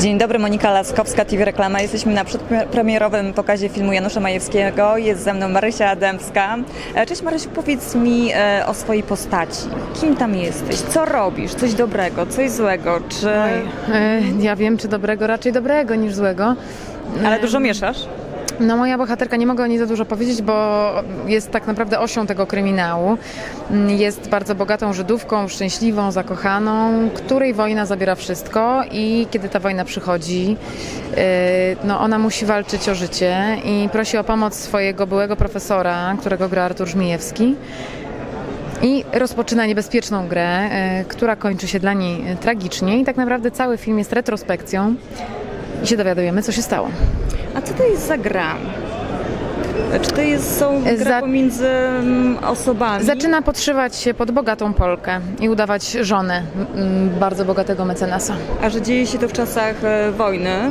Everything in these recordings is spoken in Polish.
Dzień dobry, Monika Laskowska, TV Reklama. Jesteśmy na przedpremierowym pokazie filmu Janusza Majewskiego. Jest ze mną Marysia Ademska. E, Cześć Marysiu, powiedz mi e, o swojej postaci. Kim tam jesteś? Co robisz? Coś dobrego, coś złego? Czy... E, Ja wiem, czy dobrego, raczej dobrego niż złego. Ale dużo mieszasz? No moja bohaterka, nie mogę o niej za dużo powiedzieć, bo jest tak naprawdę osią tego kryminału. Mm, Jest bardzo bogatą Żydówką, szczęśliwą, zakochaną, której wojna zabiera wszystko i kiedy ta wojna przychodzi, e, no ona musi walczyć o życie i prosi o pomoc swojego byłego profesora, którego gra Artur Żmijewski. I rozpoczyna niebezpieczną grę, e, która kończy się dla niej tragicznie i tak naprawdę cały film jest retrospekcją i się dowiadujemy, co się stało. A co to jest za gra? Czy to jest, są gra Za- pomiędzy mm, osobami? Zaczyna podszywać się pod bogatą Polkę i udawać żonę mm, bardzo bogatego mecenasa. A że dzieje się to w czasach e, wojny,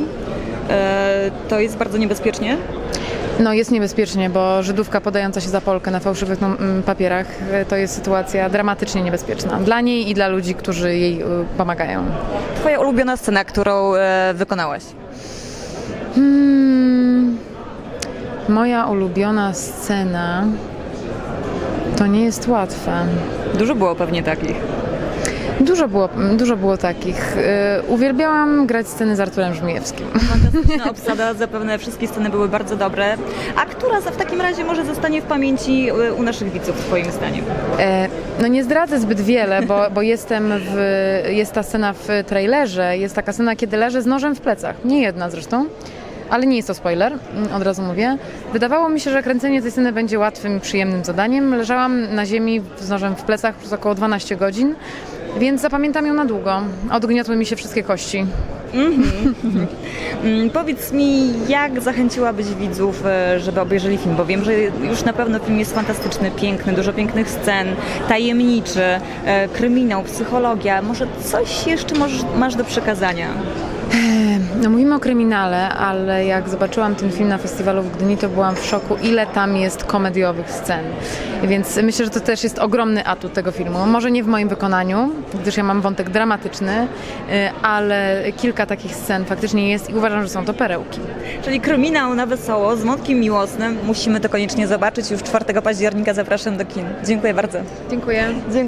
e, to jest bardzo niebezpiecznie? No jest niebezpiecznie, bo Żydówka podająca się za Polkę na fałszywych mm, papierach e, to jest sytuacja dramatycznie niebezpieczna dla niej i dla ludzi, którzy jej pomagają. Twoja ulubiona scena, którą wykonałaś? Hmm, moja ulubiona scena to nie jest łatwe. Dużo było pewnie takich. Dużo było, dużo było takich. E, Uwielbiałam grać sceny z Arturem Żmijewskim. Fantastyczna obsada, zapewne wszystkie sceny były bardzo dobre. A która w takim razie może zostanie w pamięci y, u naszych widzów, twoim zdaniem? E, No nie zdradzę zbyt wiele, bo, bo jestem w, jest ta scena w trailerze, jest taka scena, kiedy leżę z nożem w plecach. Nie jedna zresztą, ale nie jest to spoiler, mm, od razu mówię. Wydawało mi się, że kręcenie tej sceny będzie łatwym i przyjemnym zadaniem. Leżałam na ziemi z nożem w plecach przez około 12 godzin, więc zapamiętam ją na długo. Odgniotły mi się wszystkie kości. Mm, Powiedz mi, jak zachęciłabyś widzów, e, żeby obejrzeli film? Bo wiem, że już na pewno film jest fantastyczny, piękny, dużo pięknych scen, tajemniczy, e, kryminał, psychologia. Może coś jeszcze masz do przekazania? No mówimy o kryminale, ale jak zobaczyłam ten film na festiwalu w Gdyni, to byłam w szoku, ile tam jest komediowych scen. Więc myślę, że to też jest ogromny atut tego filmu. Może nie w moim wykonaniu, gdyż ja mam wątek dramatyczny, y, ale kilka takich scen faktycznie jest i uważam, że są to perełki. Czyli kryminał na wesoło, z wątkiem miłosnym. Musimy to koniecznie zobaczyć. Już 4 października zapraszam do kin. Dziękuję bardzo. Dziękuję.